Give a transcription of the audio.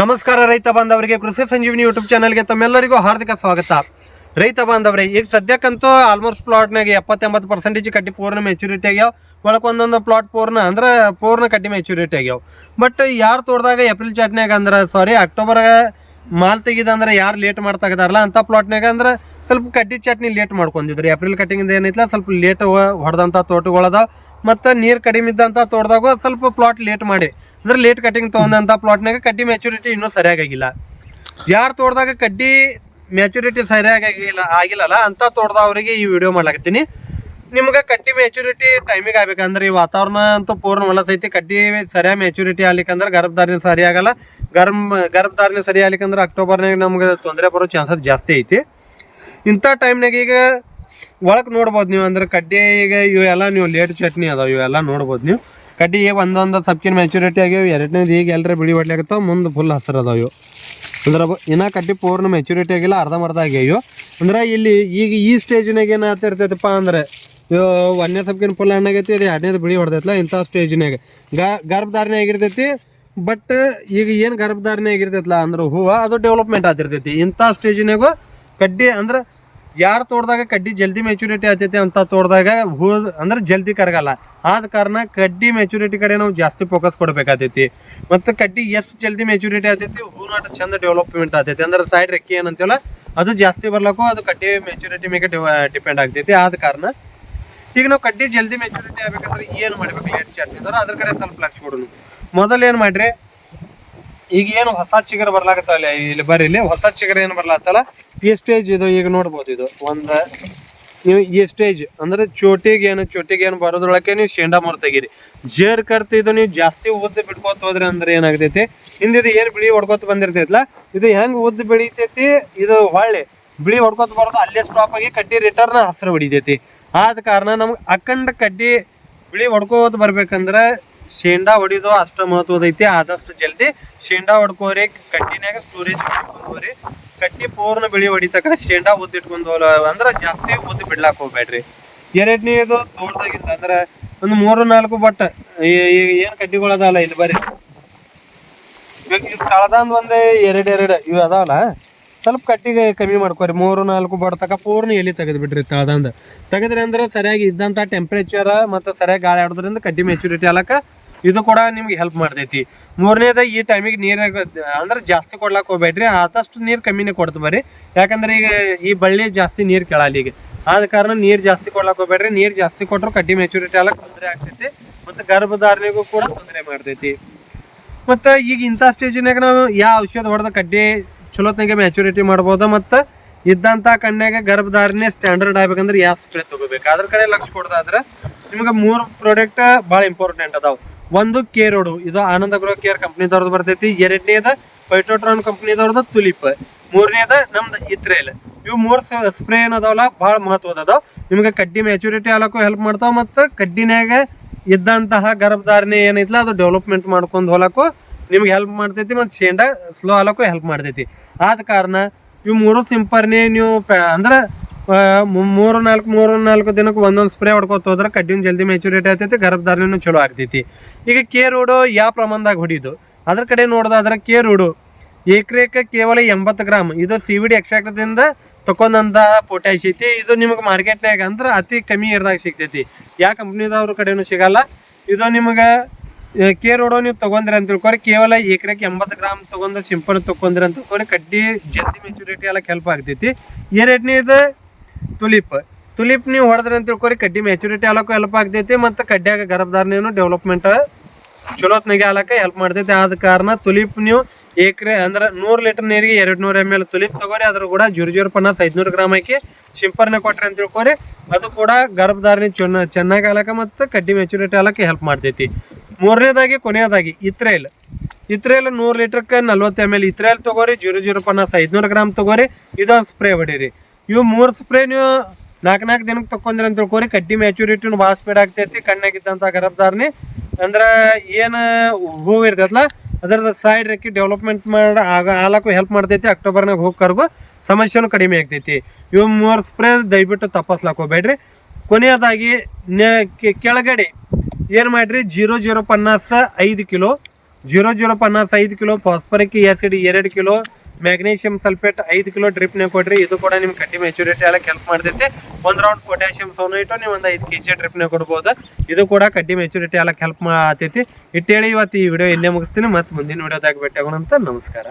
ನಮಸ್ಕಾರ ರೈತ ಬಾಂಧವರಿಗೆ, ಕೃಷಿ ಸಂಜೀವಿನಿ ಯೂಟ್ಯೂಬ್ ಚಾನಲ್ಗೆ ತಮ್ಮೆಲ್ಲರಿಗೂ ಹಾರ್ದಿಕ ಸ್ವಾಗತ. ರೈತ ಬಾಂಧವರೇ, ಈಗ ಸದ್ಯಕ್ಕಂತೂ ಆಲ್ಮೋಸ್ಟ್ ಪ್ಲಾಟ್ನಾಗ ಎಪ್ಪತ್ತೆಂಬತ್ತು ಪರ್ಸೆಂಟೇಜ್ ಕಡ್ಡಿ ಪೂರ್ಣ ಮೆಚುರಿಟಿ ಆಗ್ಯಾವ. ಒಳಗೆ ಒಂದೊಂದು ಪ್ಲಾಟ್ ಪೂರ್ಣ ಅಂದ್ರೆ ಪೂರ್ಣ ಕಡ್ಡಿ ಮೆಚುರಿಟಿ ಆಗ್ಯಾವ. ಬಟ್ ಯಾರು ತೋಡ್ದಾಗ ಏಪ್ರಿಲ್ ಚಾಟ್ನಾಗ ಅಂದ್ರೆ ಸಾರಿ ಅಕ್ಟೋಬರ್ ಮಾಲ್ ತೆಗಿದಂದ್ರೆ ಯಾರು ಲೇಟ್ ಮಾಡ್ತಾಗದಾರಲ್ಲ ಅಂಥ ಪ್ಲಾಟ್ನಾಗ ಅಂದ್ರೆ ಸ್ವಲ್ಪ ಕಡ್ಡಿ ಚಟ್ನಿ ಲೇಟ್ ಮಾಡ್ಕೊಂಡಿದ್ರು. ಏಪ್ರಿಲ್ ಕಟ್ಟಿಂಗ್ ಏನೈತಿಲ್ಲ ಸ್ವಲ್ಪ ಲೇಟ್ ಹೊಡೆದಂಥ ತೋಟಗಳದ ಮತ್ತು ನೀರು ಕಡಿಮೆ ಇದ್ದಂಥ ತೋಟದಾಗ ಸ್ವಲ್ಪ ಪ್ಲಾಟ್ ಲೇಟ್ ಮಾಡಿ. ಅಂದ್ರೆ ಲೇಟ್ ಕಟಿಂಗ್ ತೊಗೊಂಡಂಥ ಪ್ಲಾಟ್ನಾಗ ಕಡ್ಡಿ ಮೆಚುರಿಟಿ ಇನ್ನೂ ಸರಿಯಾಗಿಲ್ಲ ಯಾರು ತೋಟದಾಗ ಕಡ್ಡಿ ಮೆಚುರಿಟಿ ಸರಿಯಾಗಿ ಆಗಿಲ್ಲ ಆಗಿಲ್ಲಲ್ಲ, ಅಂತ ತೋಟದವರಿಗೆ ಈ ವಿಡಿಯೋ ಮಾಡ್ಲಾಕತ್ತೀನಿ. ನಿಮ್ಗೆ ಕಡ್ಡಿ ಮೆಚುರಿಟಿ ಟೈಮಿಗೆ ಆಗ್ಬೇಕಂದ್ರೆ ಈ ವಾತಾವರಣ ಅಂತೂ ಪೂರ್ಣ ಹೊಲಸೈತಿ. ಕಡ್ಡಿ ಸರಿಯಾಗಿ ಮೆಚುರಿಟಿ ಆಗ್ಲಿಕ್ಕಂದ್ರೆ ಗರ್ಭಧಾರಣೆ ಸರಿ ಆಗಲ್ಲ. ಗರ್ಭ, ಗರ್ಭಧಾರಣೆ ಸರಿ ಆಗ್ಲಿಕ್ಕಂದ್ರೆ ಅಕ್ಟೋಬರ್ನಾಗ ನಮ್ಗೆ ತೊಂದರೆ ಬರೋ ಚಾನ್ಸಸ್ ಜಾಸ್ತಿ ಐತಿ. ಇಂಥ ಟೈಮ್ನಾಗ ಈಗ ಒಳಗೆ ನೋಡ್ಬೋದು ನೀವು ಅಂದ್ರೆ ಕಡ್ಡಿ ಈಗ ಇವೆಲ್ಲ ನೀವು ಲೇಟ್ ಚಟ್ನಿ ಅದಾವ, ಇವೆಲ್ಲ ನೋಡ್ಬೋದು ನೀವು. ಕಡ್ಡಿ ಈಗ ಒಂದೊಂದು ಸಬ್ಕಿನ್ ಮೆಚುರಿಟಿ ಆಗ್ಯಾವ, ಎರಡನೇದು ಈಗ ಎಲ್ಲರ ಬಿಳಿ ಹೊಡ್ಲಿಕತ್ತಾವ ಮುಂದೆ ಫುಲ್ ಹಸಿರು ಅದಾವ ಇವು. ಅಂದ್ರೆ ಇನ್ನ ಕಡ್ಡಿ ಪೂರ್ಣ ಮೆಚುರಿಟಿ ಆಗಿಲ್ಲ ಅರ್ಧಂಬರ್ಧ ಆಗ್ಯಾವ ಅಂದ್ರೆ ಇಲ್ಲಿ ಈಗ ಈ ಸ್ಟೇಜ್ನಾಗ ಏನು ಆಗ್ತಿರ್ತೈತಪ್ಪ ಅಂದ್ರೆ, ಇವು ಒಂದನೇ ಸಬ್ಕಿನ್ ಫುಲ್ ಹಣ್ಣಾಗೈತಿ ಅದೇ ಎರಡನೇದು ಬಿಳಿ ಹೊಡೆದೈತಲ್ಲ ಇಂಥ ಸ್ಟೇಜ್ನಾಗ ಗರ್ಭಧಾರಣೆ ಆಗಿರ್ತೈತಿ ಬಟ್ ಈಗ ಏನು ಗರ್ಭಧಾರಣೆ ಆಗಿರ್ತೈತಲ್ಲ ಅಂದ್ರೆ ಹೂವು, ಅದು ಡೆವಲಪ್ಮೆಂಟ್ ಆಗ್ತಿರ್ತೈತಿ ಇಂಥ ಸ್ಟೇಜ್ನಾಗೂ ಕಡ್ಡಿ ಅಂದ್ರೆ ಯಾರು ತೋಟದಾಗ ಕಡ್ಡಿ ಜಲ್ದಿ ಮೆಚುರಿಟಿ ಆಗ್ತೈತಿ ಅಂತ ತೋಟದಾಗ ಹೂ ಅಂದ್ರೆ ಜಲ್ದಿ ಕರಗಲ್ಲ. ಆದ ಕಾರಣ ಕಡ್ಡಿ ಮೆಚುರಿಟಿ ಕಡೆ ನಾವು ಜಾಸ್ತಿ ಫೋಕಸ್ ಕೊಡ್ಬೇಕಾಗ್ತೈತಿ. ಮತ್ತು ಕಡ್ಡಿ ಎಷ್ಟು ಜಲ್ದಿ ಮೆಚುರಿಟಿ ಆಗ್ತೈತಿ ಹೂನಾಟ ಚಂದ ಡೆವಲಪ್ಮೆಂಟ್ ಆಗ್ತೈತಿ. ಅಂದ್ರೆ ಸೈಡ್ ರೆಕ್ಕಿ ಏನಂತೀವಲ್ಲ, ಅದು ಜಾಸ್ತಿ ಬರ್ಲಕ್ಕೂ ಅದು ಕಡ್ಡಿ ಮೆಚುರಿಟಿ ಮೇಲೆ ಡಿಪೆಂಡ್ ಆಗ್ತೈತಿ. ಆದ ಕಾರಣ ಈಗ ನಾವು ಕಡ್ಡಿ ಜಲ್ದಿ ಮೆಚುರಿಟಿ ಆಗ್ಬೇಕಂದ್ರೆ ಏನು ಮಾಡ್ಬೇಕು? ಲೇಟ್ ಚಾರ್ಜ್ ಅಂದ್ರೆ ಅದ್ರ ಕಡೆ ಸ್ವಲ್ಪ ಲಕ್ಷ ಕೊಡೋಣ. ಮೊದಲು ಏನು ಮಾಡ್ರಿ? ಈಗ ಏನು ಹೊಸ ಚಿಗರ್ ಬರ್ಲಾಕತ್ತಲ್ಲ, ಇಲ್ಲಿ ಬರ್ರಿ ಇಲ್ಲಿ ಹೊಸ ಚಿಗರ್ ಏನು ಬರ್ಲಾತ್ತಲ್ಲ ಈ ಸ್ಟೇಜ್ ಇದು ಈಗ ನೋಡ್ಬೋದು ಇದು. ಒಂದು, ನೀವು ಈ ಸ್ಟೇಜ್ ಅಂದ್ರೆ ಚೋಟಿಗೆ ಏನು ಚೋಟಿಗೆ ಏನು ಬರೋದ್ರೊಳಗೆ ನೀವು ಶೇಂಡಾ ಮರ ತೆಗೀರಿ. ಜೇರ್ ಇದು ನೀವು ಜಾಸ್ತಿ ಉದ್ದ ಬಿಡ್ಕೋತ ಹೋದ್ರೆ ಅಂದ್ರೆ ಏನಾಗ್ತೈತಿ? ಹಿಂದಿದು ಏನು ಬಿಳಿ ಹೊಡ್ಕೋತ ಬಂದಿರ್ತೈತಲ್ಲ ಇದು ಹೆಂಗ್ ಉದ್ದ ಬೆಳಿತೈತಿ? ಇದು ಹೊಳ್ಳಿ. ಬಿಳಿ ಹೊಡ್ಕೋತ ಬರೋದು ಅಲ್ಲೇ ಸ್ಟಾಪ್ ಆಗಿ ಕಡ್ಡಿ ರಿಟರ್ನ್ ಹಸಿರು ಹೊಡಿತೈತಿ. ಆದ ಕಾರಣ ನಮ್ಗೆ ಅಖಂಡ ಕಡ್ಡಿ ಬಿಳಿ ಹೊಡ್ಕೋತ ಬರ್ಬೇಕಂದ್ರೆ ಶೇಂಡಾ ಹೊಡಿದು ಅಷ್ಟು ಮಹತ್ವದೈತಿ ಆದಷ್ಟು ಜಲ್ದಿ ಶೇಂಡಾ ಹೊಡ್ಕೋರಿ ಕಡ್ಡಿನಾಗ ಸ್ಟೋರೇಜ್ ಇಟ್ಕೊಂಡ್ರಿ ಕಡ್ಡಿ ಪೂರ್ಣ ಬಿಳಿ ಹೊಡಿತಕ್ಕ ಶೇಂಡಾ ಉದ್ದ ಇಟ್ಕೊಂಡು ಅಂದ್ರೆ ಜಾಸ್ತಿ ಉದ್ದ ಬಿಡ್ಲಾಕ್ ಹೋಗ್ಬೇಡ್ರಿ. ಎರಡನೇದು ತೋಟದಾಗಿಂದ ಅಂದ್ರೆ ಒಂದು ಮೂರು ನಾಲ್ಕು ಬಟ್ ಏನು ಕಡ್ಡಿಗಳದಲ್ಲ ಇಲ್ಲಿ ಬರ್ರಿ ಇವಾಗ ಇದು ಕಳ್ದಂದ್ ಒಂದೇ ಎರಡು ಎರಡು ಇವು ಅದಾವಲ್ಲ? ಸ್ವಲ್ಪ ಕಟ್ಟಿಗೆ ಕಮ್ಮಿ ಮಾಡ್ಕೋರಿ. ಮೂರು ನಾಲ್ಕು ಬಡ ತಕ ಪೂರ್ಣ ಎಲ್ಲಿ ತೆಗೆದು ಬಿಡ್ರಿ ತಳದಂದು ತೆಗೆದ್ರಿ ಅಂದ್ರೆ ಸರಿಯಾಗಿ ಇದ್ದಂಥ ಟೆಂಪ್ರೇಚರ್ ಮತ್ತು ಸರಿಯಾಗಿ ಗಾಳಿ ಆಡೋದ್ರಿಂದ ಕಡ್ಡಿ ಮೆಚುರಿಟಿ ಆಲಕ್ಕ ಇದು ಕೂಡ ನಿಮ್ಗೆ ಹೆಲ್ಪ್ ಮಾಡ್ತೈತಿ. ಮೂರನೇದ ಈ ಟೈಮಿಗೆ ನೀರು ಅಂದ್ರೆ ಜಾಸ್ತಿ ಕೊಡ್ಲಾಕ್ ಹೋಗ್ಬೇಡ್ರಿ. ಆದಷ್ಟು ನೀರು ಕಮ್ಮಿನೇ ಕೊಡ್ತು ಬರ್ರಿ. ಯಾಕಂದ್ರೆ ಈಗ ಈ ಬಳ್ಳಿ ಜಾಸ್ತಿ ನೀರು ಕೆಳಾಲಿ ಈಗ. ಆದ ಕಾರಣ ನೀರು ಜಾಸ್ತಿ ಕೊಡ್ಲಾಕ್ ಹೋಗ್ಬೇಡ್ರಿ. ನೀರು ಜಾಸ್ತಿ ಕೊಟ್ಟರು ಕಡ್ಡಿ ಮೆಚುರಿಟಿ ಎಲ್ಲ ತೊಂದರೆ ಆಗ್ತೈತಿ. ಮತ್ತು ಗರ್ಭಧಾರಣೆಗೂ ಕೂಡ ತೊಂದರೆ ಮಾಡ್ತೈತಿ. ಮತ್ತು ಈಗ ಇಂಥ ಸ್ಟೇಜಿನಾಗ ನಾವು ಯಾವ ಔಷಧ ಹೊಡೆದ ಕಡ್ಡಿ ಚಲೋತ್ನಾಗೆ ಮೆಚುರಿಟಿ ಮಾಡ್ಬೋದು. ಮತ್ತು ಇದ್ದಂಥ ಕಣ್ಣಾಗ ಗರ್ಭಧಾರಣೆ ಸ್ಟ್ಯಾಂಡರ್ಡ್ ಆಗ್ಬೇಕಂದ್ರೆ ಯಾವ ಸ್ಪ್ರೇ ತಗೋಬೇಕು? ಅದ್ರ ಕಡೆ ಲಕ್ಷ ಕೊಡೋದಾದ್ರೆ ನಿಮ್ಗೆ ಮೂರು ಪ್ರಾಡಕ್ಟ್ ಭಾಳ ಇಂಪಾರ್ಟೆಂಟ್ ಅದಾವ. ಒಂದು ಕೇರೋಡು ಇದು ಆನಂದ ಗ್ರೋ ಕೇರ್ ಕಂಪ್ನಿದವ್ರದ್ದು ಬರ್ತೈತಿ. ಎರಡನೇದ ಪೈಟೋಟ್ರಾನ್ ಕಂಪ್ನಿದವ್ರದ್ದು ತುಲಿಪ್. ಮೂರನೇದ ನಮ್ದು ಇತ್ರೇಲ್. ಇವು ಮೂರು ಸ್ಪ್ರೇ ಏನದಾವಲ್ಲ ಭಾಳ ಮಹತ್ವದ ಅದಾವ ನಿಮ್ಗೆ ಕಡ್ಡಿ ಮೆಚುರಿಟಿ ಆಲಕ್ಕೂ ಹೆಲ್ಪ್ ಮಾಡ್ತಾವ ಮತ್ತು ಕಡ್ಡಿನಾಗ ಇದ್ದಂತಹ ಗರ್ಭಧಾರಣೆ ಏನೈತಲ್ಲ ಅದು ಡೆವಲಪ್ಮೆಂಟ್ ಮಾಡ್ಕೊಂಡು ಹೋಲಕ್ಕೂ ನಿಮ್ಗೆ ಹೆಲ್ಪ್ ಮಾಡ್ತೈತಿ ಮತ್ತು ಶೇಂಡಾ ಸ್ಲೋ ಆಲಕ್ಕೂ ಹೆಲ್ಪ್ ಮಾಡ್ತೈತಿ. ಆದ ಕಾರಣ ಇವು ಮೂರು ಸಿಂಪರ್ನೆ ನೀವು ಪ್ಯಾ, ಅಂದ್ರೆ ಮೂರು ನಾಲ್ಕು ಮೂರು ನಾಲ್ಕು ದಿನಕ್ಕೆ ಒಂದೊಂದು ಸ್ಪ್ರೇ ಹೊಡ್ಕೊತ ಹೋದ್ರೆ ಕಡ್ಡಿನ ಜಲ್ದಿ ಮೆಚುರಿಟಿ ಆಗ್ತೈತಿ ಗರ್ಭಧಾರಣೆನೂ ಚಲೋ ಆಗ್ತೈತಿ. ಈಗ ಕೆ ರೋಡು ಯಾವ ಪ್ರಮಾಣದಾಗ ಹೊಡಿದು? ಅದ್ರ ಕಡೆ ನೋಡೋದಾದ್ರೆ ಕೆ ರೋಡು ಎಕರೆಕ್ಕೆ ಕೇವಲ ಎಂಬತ್ತು ಗ್ರಾಮ್. ಇದು ಸಿ ವಿ ಡಿ ಎಕ್ಸ್ಟ್ರಾಕ್ಟದಿಂದ ತಕೊಂಡಂತ ಪೊಟ್ಯಾಶ್ ಐತಿ. ಇದು ನಿಮಗೆ ಮಾರ್ಕೆಟ್ನಾಗ ಅಂದ್ರೆ ಅತಿ ಕಮ್ಮಿ ಇರ್ದಾಗ ಸಿಗ್ತೈತಿ. ಯಾವ ಕಂಪ್ನಿದವ್ರ ಕಡೆನೂ ಸಿಗಲ್ಲ. ಇದು ನಿಮಗೆ ಕೆ ರೋಡು ನೀವು ತಗೊಂಡ್ರಿ ಅಂತ ತಿಳ್ಕೊರಿ. ಕೇವಲ ಎಕರೆಗೆ ಎಂಬತ್ತು ಗ್ರಾಮ್ ತೊಗೊಂಡು ಸಿಂಪಲ್ ತಗೊಂಡ್ರಿ ಅಂತ ತಿಳ್ಕೊರಿ. ಕಡ್ಡಿ ಜಲ್ದಿ ಮೆಚುರಿಟಿ ಎಲ್ಲ ಹೆಲ್ಪ್ ಆಗ್ತೈತಿ. ಎರಡನೇದು ತುಲಿಪ್. ತುಲಿಪ್ ನೀವು ಹೊಡೆದ್ರೆ ಅಂತ ತಿಳ್ಕೊರಿ, ಕಡ್ಡಿ ಮೆಚುರಿಟಿ ಆಲಕ್ಕ ಹೆಲ್ಪ್ ಆಗ್ತೈತಿ ಮತ್ತು ಕಡ್ಡಿಯಾಗ ಗರ್ಭಧಾರಣೆಯನ್ನು ಡೆವಲಪ್ಮೆಂಟ್ ಚಲೋತ್ನಾಗೆ ಆಲಕ್ಕೆ ಹೆಲ್ಪ್ ಮಾಡ್ತೈತಿ. ಆದ ಕಾರಣ ತುಲಿಪ್ ನೀವು ಏಕ್ರೆ ಅಂದ್ರೆ ನೂರು ಲೀಟರ್ ನೀರಿಗೆ ಎರಡು ನೂರು ಎಂ ಎಲ್ ತುಲಿಪ್ ತಗೋರಿ ಅದ್ರ ಕೂಡ ಜುರು ಜುರು ಪನ್ನಾಸ್ ಐದುನೂರು ಗ್ರಾಮ್ ಹಾಕಿ ಸಿಂಪರ್ನೆ ಕೊಟ್ರಿ ಅಂತ ತಿಳ್ಕೊರಿ, ಅದು ಕೂಡ ಗರ್ಭಧಾರಣೆ ಚೆನ್ನ ಚೆನ್ನಾಗಿ ಆಲಕ್ಕೆ ಮತ್ತು ಕಡ್ಡಿ ಮೆಚುರಿಟಿ ಆಲಕ್ಕೆ ಹೆಲ್ಪ್ ಮಾಡ್ತೈತಿ. ಮೂರನೇದಾಗಿ, ಕೊನೆಯದಾಗಿ, ಇತ್ರೇಲ್. ಇತ್ರೇಲ್ ನೂರು ಲೀಟರ್ಕ್ಕೆ ನಲ್ವತ್ತು ಎಂ ಎಲ್ ಇತ್ರೇಲ್ ತಗೋರಿ, ಜೀರೋ ಜೀರೋ ಪನ್ನಾಸ್ ಐದುನೂರು ಗ್ರಾಮ್ ತಗೋರಿ, ಇದೊಂದು ಸ್ಪ್ರೇ ಹೊಡೀರಿ. ಇವು ಮೂರು ಸ್ಪ್ರೇ ನೀವು ನಾಲ್ಕು ನಾಲ್ಕು ದಿನಕ್ಕೆ ತಕೊಂಡ್ರಿ ಅಂತ ತಿಳ್ಕೊರಿ. ಕಡ್ಡಿ ಮ್ಯಾಚುರಿಟಿನೂ ಭಾಳ ಸ್ಪೀಡ್ ಆಗ್ತೈತಿ ಕಣ್ಣಾಗಿದ್ದಂಥ ಗರಬ್ದಾರ್ನಿ. ಅಂದ್ರೆ ಏನು ಹೂವು ಇರ್ತೈತಲ್ಲ ಅದರದ ಸೈಡ್ ರೆಕ್ಕಿ ಡೆವಲಪ್ಮೆಂಟ್ ಮಾಡಿ ಆಗ ಆಲಕ್ಕೂ ಹೆಲ್ಪ್ ಮಾಡ್ತೈತಿ ಅಕ್ಟೋಬರ್ನಾಗ ಹೋಗಿ ಕರ್ಗು ಸಮಸ್ಯೆನೂ ಕಡಿಮೆ ಆಗ್ತೈತಿ. ಇವು ಮೂರು ಸ್ಪ್ರೇ ದಯವಿಟ್ಟು ತಪಾಸ್ಲಾಕ್ ಹೋಗ್ಬೇಡ್ರಿ. ಕೊನೆಯದಾಗಿ ಕೆಳಗಡೆ ಏನು ಮಾಡ್ರಿ, ಜೀರೋ ಜೀರೋ ಪನ್ನಾಸ ಐದು ಕಿಲೋ, ಜೀರೋ ಜೀರೋ ಪನ್ನಾಸ ಐದು ಕಿಲೋ ಫಾಸ್ಫರಿಕ್ ಆಸಿಡ್ ಎರಡು ಕಿಲೋ ಮ್ಯಾಗ್ನೀಷಿಯಂ ಸಲ್ಫೇಟ್ ಐದು ಕಿಲೋ ಡ್ರಿಪ್ನೇ ಕೊಡ್ರಿ, ಇದು ಕೂಡ ನಿಮ್ಗೆ ಕಟ್ಟಿ ಮೆಚುರಿಟಿ ಎಲ್ಲ ಕೆಲಸ ಮಾಡ್ತೈತಿ. ಒಂದು ರೌಂಡ್ ಪೊಟ್ಯಾಷಿಯಂ ಸೋನೈಟು ನೀವು ಒಂದು ಐದು ಕೆ ಜಿ ಡ್ರಿಪ್ನೇ ಕೊಡ್ಬೋದು. ಇದು ಕೂಡ ಕಡ್ಡಿ ಮೆಚುರಿಟಿ ಎಲ್ಲ ಹೆಲ್ಪ್ ಇಟ್ಟು ಇಟ್ಟೇಳಿ ಇವತ್ತು ಈ ವಿಡಿಯೋ ಇಲ್ಲೇ ಮುಗಿಸ್ತೀನಿ. ಮತ್ತು ಮುಂದಿನ ವಿಡಿಯೋದಾಗ ಭೇಟಿ ಆಗೋಣ ಅಂತ ನಮಸ್ಕಾರ.